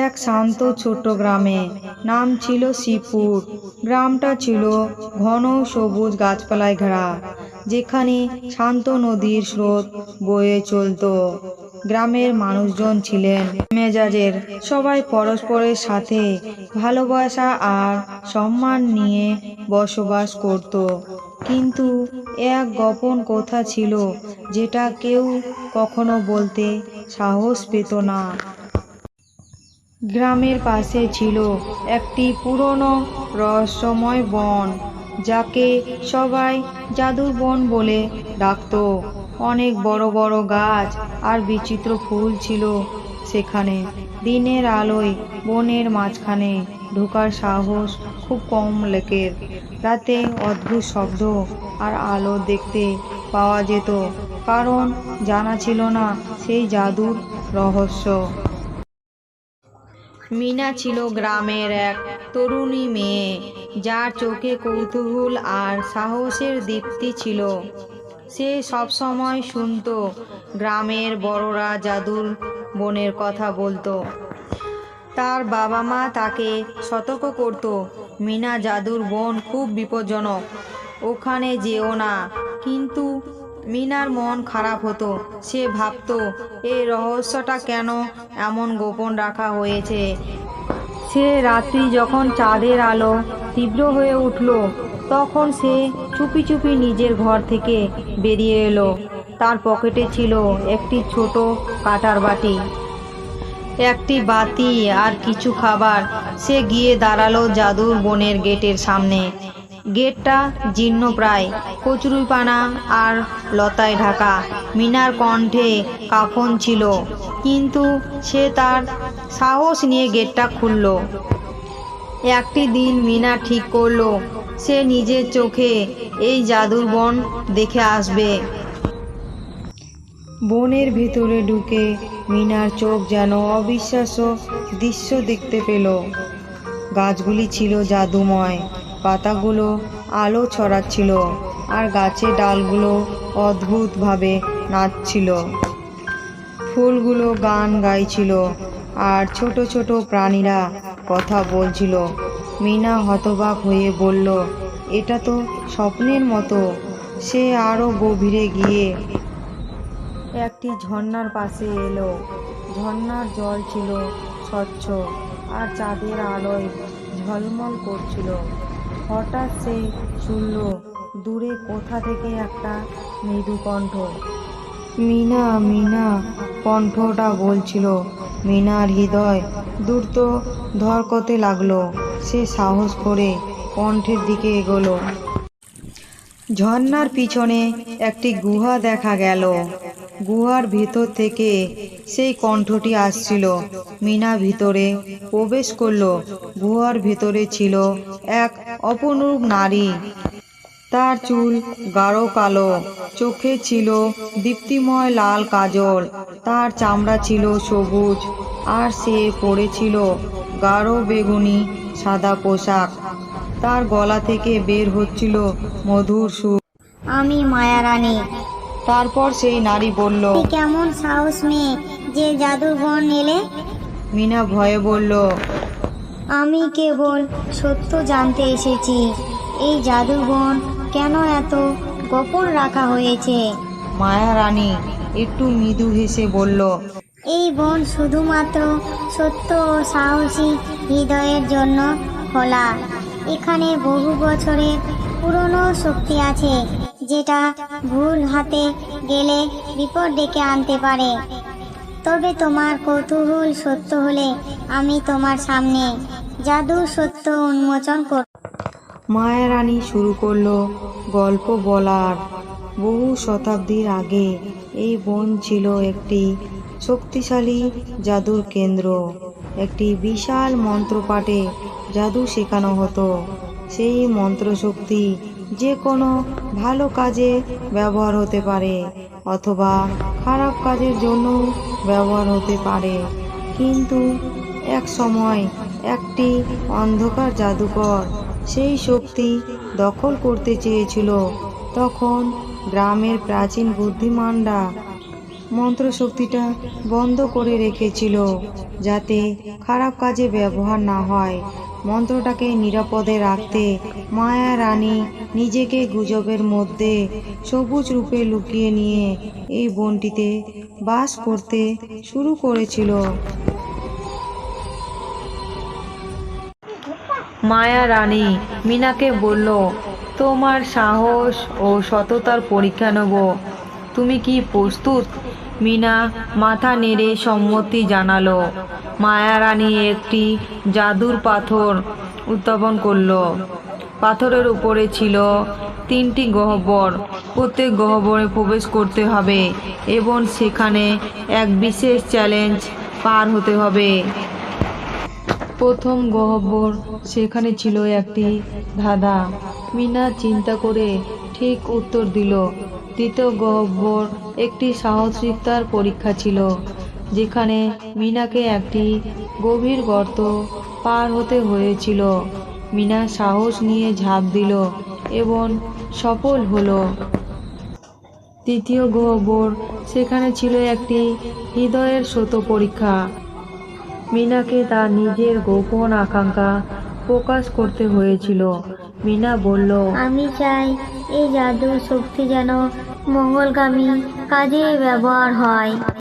এক শান্ত ছোট্ট গ্রামে। নাম ছিল শিবপুর গ্রামটা ছিল ঘন সবুজ গাছপালায় ঘেরা, যেখানে শান্ত নদীর স্রোত বয়ে চলতো। গ্রামের মানুষজন ছিলেন মেজাজের। সবাই পরস্পরের সাথে ভালোবাসা আর সম্মান নিয়ে বসবাস করত। কিন্তু এক গোপন কথা ছিল, যেটা কেউ কখনো বলতে সাহস পেত না। গ্রামের পাশে ছিল একটি পুরনো রহস্যময় বন, যাকে সবাই জাদুর বন বলে ডাকতো। অনেক বড় বড় গাছ আর বিচিত্র ফুল ছিল সেখানে। দিনের আলোয় বনের মাঝখানে ঢোকার সাহস খুব কম লোকের। রাতে অদ্ভুত শব্দ আর আলো দেখতে পাওয়া যেত, কারণ জানা ছিল না সেই জাদুর রহস্য। মিনা ছিল গ্রামের এক তরুণী মেয়ে, যার চোখে কৌতূহল আর সাহসের দীপ্তি ছিল। সে সবসময় শুনত, গ্রামের বড়রা জাদুর বনের কথা বলতো। তার বাবা মা তাকে সতর্ক করত, মিনা, জাদুর বোন খুব বিপজ্জনক, ওখানে যেও না। কিন্তু মিনার মন খারাপ হতো। সে ভাবতো এই রহস্যটা কেন এমন গোপন রাখা হয়েছে? সে রাত্রি যখন চাঁদের আলো তীব্র হয়ে উঠল, তখন সে চুপি চুপি নিজের ঘর থেকে বেরিয়ে এলো। তার পকেটে ছিল একটি ছোট কাটার বাটি। একটি বাতি আর কিছু খাবার। সে গিয়ে দাঁড়াল জাদুর বনের গেটের সামনে। গেটটা জীর্ণ প্রায়। কচুরিপানা আর লতায় ঢাকা। মিনার কণ্ঠে কাফন ছিল। কিন্তু সে তার সাহস নিয়ে গেটটা খুলল। একটি দিন মিনা ঠিক করল, সে নিজের চোখে এই জাদুর বন দেখে আসবে। বনের ভেতরে ঢুকে মিনার চোখ যেন অবিশ্বাস্য দৃশ্য দেখতে পেল। গাছগুলি ছিল জাদুময়। পাতাগুলো আলো ছড়াচ্ছিল আর গাছের ডালগুলো অদ্ভুতভাবে নাচছিল। ফুলগুলো গান গাইছিল আর ছোট ছোট প্রাণীরা কথা বলছিল। মিনা হতবাক হয়ে বলল, এটা তো স্বপ্নের মতো। সে আরও গভীরে গিয়ে একটি ঝর্ণার পাশে এলো। ঝর্ণার জল ছিল স্বচ্ছ আর চাঁদের আলোয় ঝলমল করছিল। হঠাৎ সে শুনল দূরে কোথা থেকে একটা মৃদু কণ্ঠ? মিনা মিনা, কণ্ঠটা বলছিল। মিনার হৃদয় দ্রুত ধরকতে লাগল। সে সাহস করে কণ্ঠের দিকে এগোলো। ঝর্ণার পিছনে একটি গুহা দেখা গেল। গুহার ভিতর থেকে সেই কণ্ঠটি আসছিল। মিনা ভিতরে প্রবেশ করল। গুহার ভিতরে ছিল এক অপরূপ নারী। তার চুল গাঢ় কালো, চোখে ছিল দীপ্তিময় লাল কাজল, তার চামড়া ছিল সবুজ, আর সে পরেছিল গাঢ় বেগুনি, সাদা পোশাক। তার গলা থেকে বের হচ্ছিল মধুর সুর। আমি মায়া রানী তারপর সেই নারী বলল কেমন সাহস মেয়ে যে জাদুর বন এলে মিনা ভয়ে বলল আমি কেবল সত্য জানতে এসেছি। এই জাদুর বন কেন এত গোপন রাখা হয়েছে? মায়া রানী একটু মৃদু হেসে বলল এই বন শুধুমাত্র সত্য ও সাহসী হৃদয়ের জন্য খোলা। এখানে বহু বছরের পুরনো শক্তি আছে। যেটা ভুল হাতে গেলে বিপদ ডেকে আনতে পারে। তবে তোমার কৌতূহল সত্য হলে আমি তোমার সামনে জাদুর সত্য উন্মোচন কর মায়া রানী শুরু করল গল্প বলার। বহু শতাব্দীর আগে এই বন ছিল একটি শক্তিশালী জাদুর কেন্দ্র। একটি বিশাল মন্ত্রপাঠে জাদু শেখানো হতো। সেই মন্ত্রশক্তি যে কোনো ভালো কাজে ব্যবহার হতে পারে অথবা খারাপ কাজের জন্য ব্যবহার হতে পারে। কিন্তু এক সময় একটি অন্ধকার জাদুকর সেই শক্তি দখল করতে চেয়েছিল। তখন গ্রামের প্রাচীন বুদ্ধিমানরা মন্ত্রশক্তিটা বন্ধ করে রেখেছিল যাতে খারাপ কাজে ব্যবহার না হয়। মন্ত্রটাকে নিরাপদে রাখতে মায়া রানী নিজেকে গুজবের মধ্যে সবুজ রূপে লুকিয়ে নিয়ে এই বনটিতে বাস করতে শুরু করেছিল। মায়া রানী মিনাকে বলল, তোমার সাহস ও সততার পরীক্ষা নেব। তুমি কি প্রস্তুত? মিনা মাথা নেড়ে সম্মতি জানালো। মায়া রানী একটি জাদুর পাথর উত্থাপন করল। পাথরের উপরে ছিল তিনটি গহ্বর। প্রত্যেক গহ্বরে প্রবেশ করতে হবে এবং সেখানে এক বিশেষ চ্যালেঞ্জ পার হতে হবে। প্রথম গহ্বর সেখানে ছিল একটি ধাঁধা। মিনা চিন্তা করে ঠিক উত্তর দিল দ্বিতীয় গহ্বর একটি সাহসিকতার পরীক্ষা ছিল, যেখানে মিনাকে একটি গভীর গর্ত পার হতে হয়েছিল। মিনা সাহস নিয়ে ঝাঁপ দিল এবং সফল হলো। তৃতীয় গহ্বর সেখানে ছিল একটি হৃদয়ের শত পরীক্ষা। মিনাকে তার নিজের গোপন আকাঙ্ক্ষা প্রকাশ করতে হয়েছিল। মিনা বলল, আমি চাই এই জাদু শক্তি যেন মঙ্গলগামী কাজে ব্যবহার হয়।